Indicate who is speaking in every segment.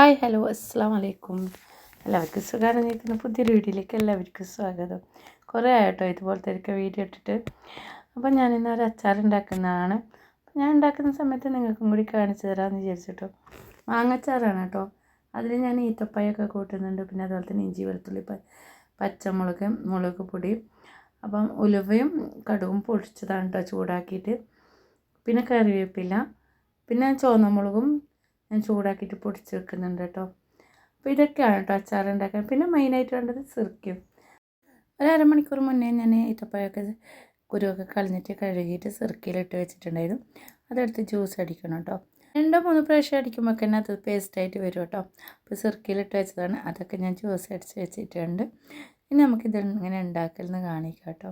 Speaker 1: Hi hello അസ്സാം വലൈക്കും എല്ലാവർക്കും സുഖമാണ് നിൽക്കുന്ന പുതിയൊരു വീഡിയോയിലേക്ക് എല്ലാവർക്കും സ്വാഗതം. കുറേ ആയിട്ടോ ഇതുപോലത്തെ ഒക്കെ വീഡിയോ ഇട്ടിട്ട്. അപ്പോൾ ഞാൻ ഇന്ന് ഒരു അച്ചാർ ഉണ്ടാക്കുന്നതാണ്. ഞാൻ ഉണ്ടാക്കുന്ന സമയത്ത് നിങ്ങൾക്കും കൂടി കാണിച്ചു തരാമെന്ന് വിചാരിച്ചിട്ടോ. മാങ്ങച്ചാറാണ് കേട്ടോ. അതിൽ ഞാൻ ഈത്തപ്പായൊക്കെ കൂട്ടുന്നുണ്ട്. പിന്നെ അതുപോലെ തന്നെ ഇഞ്ചി വെളുത്തുള്ളി പച്ചമുളക് മുളക് പൊടി. അപ്പം ഉലുവയും കടുവും പൊടിച്ചതാണ് കേട്ടോ ചൂടാക്കിയിട്ട്. പിന്നെ കറിവേപ്പില. പിന്നെ ചുവന്ന മുളകും ഞാൻ ചൂടാക്കിയിട്ട് പൊടിച്ച് വെക്കുന്നുണ്ട് കേട്ടോ. അപ്പോൾ ഇതൊക്കെയാണ് കേട്ടോ അച്ചാർ ഉണ്ടാക്കാൻ. പിന്നെ മെയിനായിട്ട് വേണ്ടത് സിർക്കും. ഒരമണിക്കൂർ മുന്നേ ഞാൻ ഈത്തപ്പഴമൊക്കെ കുരുവൊക്കെ കളഞ്ഞിട്ട് കഴുകിയിട്ട് സിർക്കിയിലിട്ട് വെച്ചിട്ടുണ്ടായിരുന്നു. അതെടുത്ത് ജ്യൂസ് അടിക്കണം കേട്ടോ. രണ്ടോ മൂന്ന് പ്രാവശ്യം അടിക്കുമ്പോൾ തന്നെ അത് പേസ്റ്റായിട്ട് വരും കേട്ടോ. അപ്പോൾ സിർക്കിയിലിട്ട് വെച്ചതാണ്. അതൊക്കെ ഞാൻ ജ്യൂസ് അടിച്ച് വെച്ചിട്ടുണ്ട്. ഇനി നമുക്കിത് ഇങ്ങനെ ഉണ്ടാക്കലെന്ന് കാണിക്കാം കേട്ടോ.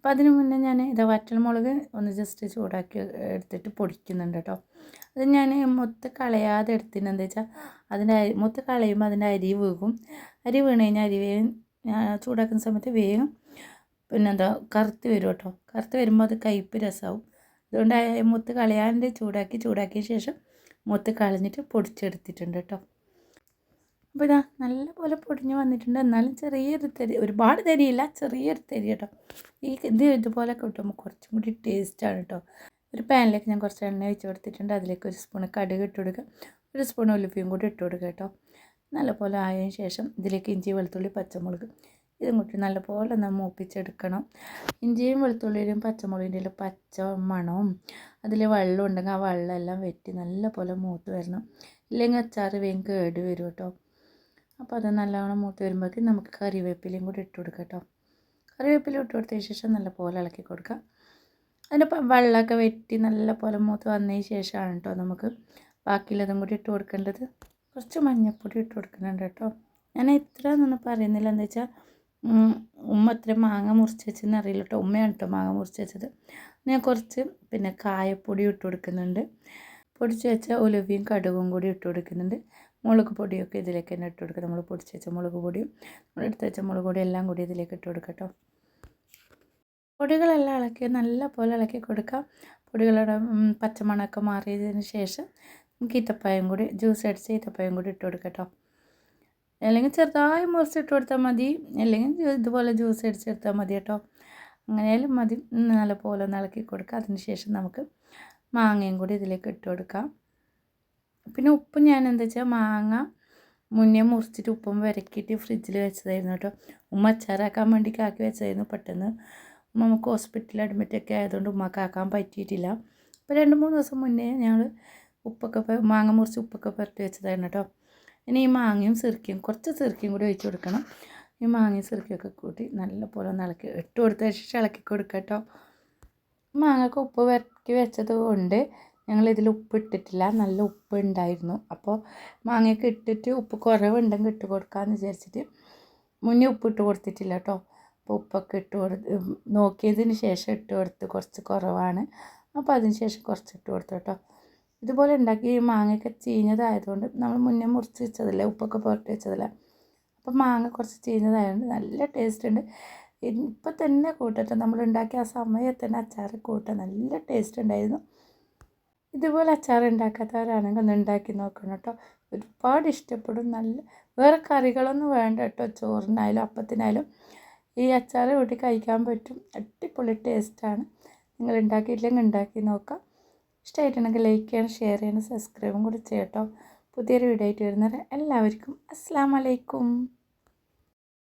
Speaker 1: അപ്പോൾ അതിന് മുന്നേ ഞാൻ ഇത് വറ്റൽമുളക് ഒന്ന് ജസ്റ്റ് ചൂടാക്കി എടുത്തിട്ട് പൊടിക്കുന്നുണ്ട് കേട്ടോ. അത് ഞാൻ മൊത്ത കളയാതെ എടുത്തിന് എന്താ വെച്ചാൽ അതിന്റെ മൊത്ത കളയുമ്പോൾ അതിന്റെ അരി വീകും. അരി വീണ് കഴിഞ്ഞാൽ അരി വേഗം ചൂടാക്കുന്ന സമയത്ത് വേഗം പിന്നെന്താ കറുത്ത് വരും കേട്ടോ. കറുത്ത് വരുമ്പോൾ അത് കയ്പ്പ് രസമാവും അതുകൊണ്ട് മുത്ത് കളയാണ്ട് ചൂടാക്കി ചൂടാക്കിയ ശേഷം മുത്ത് കളഞ്ഞിട്ട് പൊടിച്ചെടുത്തിട്ടുണ്ട് കേട്ടോ. അപ്പോൾ ഇതാ നല്ല പോലെ പൊടിഞ്ഞ് വന്നിട്ടുണ്ട്. എന്നാലും ചെറിയൊരു തരി ഒരുപാട് തരിയില്ല ചെറിയൊരു തരി കേട്ടോ. ഈ ഇത് ഇതുപോലെ കിട്ടുമ്പോൾ കുറച്ചും കൂടി ടേസ്റ്റാണ് കേട്ടോ. ഒരു പാനിലേക്ക് ഞാൻ കുറച്ച് എണ്ണ ഒഴിച്ച് കൊടുത്തിട്ടുണ്ട്. അതിലേക്ക് ഒരു സ്പൂൺ കടുക് ഇട്ട് കൊടുക്കുക. ഒരു സ്പൂൺ ഉലുപ്പിയും കൂടി ഇട്ട് കൊടുക്കുക കേട്ടോ. നല്ലപോലെ ആയതിനു ശേഷം ഇതിലേക്ക് ഇഞ്ചി വെളുത്തുള്ളി പച്ചമുളക് ഇതും കൂട്ടി നല്ലപോലെ ഒന്ന് മൂപ്പിച്ചെടുക്കണം. ഇഞ്ചിയും വെളുത്തുള്ളിയിലും പച്ചമുളകിന്റെ പച്ച മണവും അതിൽ വെള്ളം ഉണ്ടെങ്കിൽ ആ വെള്ളമെല്ലാം വെറ്റി നല്ലപോലെ മൂത്ത് വരണം. ഇല്ലെങ്കിൽ അച്ചാറ് വേഗം കേട് വരും കേട്ടോ. അപ്പോൾ അത് നല്ലവണ്ണം മൂത്ത് വരുമ്പോഴേക്കും നമുക്ക് കറിവേപ്പിലയും കൂടി ഇട്ട് കൊടുക്കാം കേട്ടോ. കറിവേപ്പില ഇട്ട് കൊടുത്തതിന് ശേഷം നല്ലപോലെ ഇളക്കി കൊടുക്കുക അതിന്റെ വെള്ളമൊക്കെ വെട്ടി നല്ല പോലെ മൂത്ത് വന്നതിന് ശേഷമാണ് കേട്ടോ നമുക്ക് ബാക്കിയുള്ളതും കൂടി ഇട്ട് കൊടുക്കേണ്ടത്. കുറച്ച് മഞ്ഞൾപ്പൊടി ഇട്ട് കൊടുക്കുന്നുണ്ട് കേട്ടോ. ഞാൻ ഇത്ര എന്നൊന്നും പറയുന്നില്ല. എന്താ വെച്ചാൽ ഉമ്മ ഇത്ര മാങ്ങ മുറിച്ച് വെച്ചെന്ന് അറിയില്ല കേട്ടോ. ഉമ്മയാണ് കേട്ടോ മാങ്ങ മുറിച്ച് വെച്ചത്. ഞാൻ കുറച്ച് പിന്നെ കായപ്പൊടി ഇട്ട് കൊടുക്കുന്നുണ്ട്. പൊടിച്ച് വെച്ച ഉലുവയും കടുകും കൂടി ഇട്ട് കൊടുക്കുന്നുണ്ട്. മുളക് പൊടിയൊക്കെ ഇതിലേക്ക് തന്നെ ഇട്ട് കൊടുക്കുക. നമ്മൾ പൊടിച്ച് വെച്ച മുളക് പൊടിയും നമ്മൾ എടുത്ത് വെച്ച മുളക് പൊടി എല്ലാം കൂടി ഇതിലേക്ക് ഇട്ട് കൊടുക്കാം കേട്ടോ. പൊടികളെല്ലാം ഇളക്കി നല്ല പോലെ ഇളക്കി കൊടുക്കാം. പൊടികളുടെ പച്ചമണമൊക്കെ മാറിയതിന് ശേഷം നമുക്ക് ഈത്തപ്പായം കൂടി ജ്യൂസ് അടിച്ച് ഈത്തപ്പായം കൂടി ഇട്ട് കൊടുക്കാം കേട്ടോ. അല്ലെങ്കിൽ ചെറുതായി മുറിച്ചിട്ട് കൊടുത്താൽ മതി. അല്ലെങ്കിൽ ഇതുപോലെ ജ്യൂസ് അടിച്ചെടുത്താൽ മതി കേട്ടോ. അങ്ങനെയാലും മതി. നല്ലപോലെ ഒന്ന് ഇളക്കി കൊടുക്കുക. അതിന് ശേഷം നമുക്ക് മാങ്ങയും കൂടി ഇതിലേക്ക് ഇട്ട് കൊടുക്കാം. പിന്നെ ഉപ്പ് ഞാൻ എന്താ വെച്ചാൽ മാങ്ങ മുന്നേ മുറിച്ചിട്ട് ഉപ്പും വരക്കിയിട്ട് ഫ്രിഡ്ജിൽ വെച്ചതായിരുന്നു കേട്ടോ. ഉമ്മ അച്ചാറാക്കാൻ വേണ്ടി കാക്കി വെച്ചതായിരുന്നു പെട്ടെന്ന്. നമുക്ക് ഹോസ്പിറ്റലിൽ അഡ്മിറ്റൊക്കെ ആയതുകൊണ്ട് ഉമ്മ ആക്കാൻ പറ്റിയിട്ടില്ല. അപ്പോൾ രണ്ട് മൂന്ന് ദിവസം മുന്നേ ഞങ്ങൾ ഉപ്പൊക്കെ മാങ്ങ മുറിച്ച് ഉപ്പൊക്കെ പുരട്ടി വെച്ചതായിരുന്നു കേട്ടോ. ഇനി ഈ മാങ്ങയും സിറക്കിയും കുറച്ച് സിറക്കിയും കൂടി ഒഴിച്ച് കൊടുക്കണം. ഈ മാങ്ങയും സിറക്കിയൊക്കെ കൂട്ടി നല്ല പോലെ ഒന്ന് ഇളക്കി ഇട്ട് കൊടുത്ത ശേഷം ഇളക്കി കൊടുക്കാം കേട്ടോ. മാങ്ങക്ക് ഉപ്പ് വരക്കി വെച്ചത് കൊണ്ട് ഞങ്ങൾ ഇതിൽ ഉപ്പ് ഇട്ടിട്ടില്ല നല്ല ഉപ്പ് ഉണ്ടായിരുന്നു അപ്പോൾ മാങ്ങയൊക്കെ ഇട്ടിട്ട് ഉപ്പ് കുറവുണ്ടെങ്കിൽ ഇട്ട് കൊടുക്കാമെന്ന് വിചാരിച്ചിട്ട് മുന്നേ ഉപ്പ് ഇട്ട് കൊടുത്തിട്ടില്ല കേട്ടോ. അപ്പോൾ ഉപ്പൊക്കെ ഇട്ട് കൊടുത്ത് നോക്കിയതിന് ശേഷം ഇട്ട് കൊടുത്ത് കുറച്ച് കുറവാണ്. അപ്പോൾ അതിന് ശേഷം കുറച്ച് ഇട്ട് കൊടുത്തു കേട്ടോ. ഇതുപോലെ ഉണ്ടാക്കി മാങ്ങയൊക്കെ ചീഞ്ഞതായതുകൊണ്ട് നമ്മൾ മുന്നേ മുറിച്ച് വെച്ചതല്ലേ ഉപ്പൊക്കെ പുറത്ത് വെച്ചതല്ലേ. അപ്പോൾ മാങ്ങ കുറച്ച് ചീഞ്ഞതായതുകൊണ്ട് നല്ല ടേസ്റ്റ് ഉണ്ട്. ഇപ്പം തന്നെ കൂട്ടട്ടെ നമ്മൾ ഉണ്ടാക്കിയ ആ സമയത്ത് തന്നെ അച്ചാർ കൂട്ടാൻ നല്ല ടേസ്റ്റ് ഉണ്ടായിരുന്നു. ഇതുപോലെ അച്ചാർ ഉണ്ടാക്കാത്തവരാണെങ്കിൽ ഒന്ന് ഉണ്ടാക്കി നോക്കണം കേട്ടോ. ഒരുപാട് ഇഷ്ടപ്പെടും. നല്ല വേറെ കറികളൊന്നും വേണ്ട കേട്ടോ. ചോറിനായാലും അപ്പത്തിനായാലും ഈ അച്ചാർ കൂട്ടി കഴിക്കാൻ പറ്റും. അടിപൊളി ടേസ്റ്റാണ് നിങ്ങൾ ഉണ്ടാക്കിയില്ലെങ്കിൽ ഉണ്ടാക്കി നോക്കാം. ഇഷ്ടമായിട്ടുണ്ടെങ്കിൽ ലൈക്ക് ചെയ്യണം ഷെയർ ചെയ്യണം സബ്സ്ക്രൈബും കൂടി ചെയ്യട്ടോ. പുതിയൊരു വീഡിയോ ആയിട്ട് വരുന്നവരെ എല്ലാവർക്കും അസ്സാം വലൈക്കും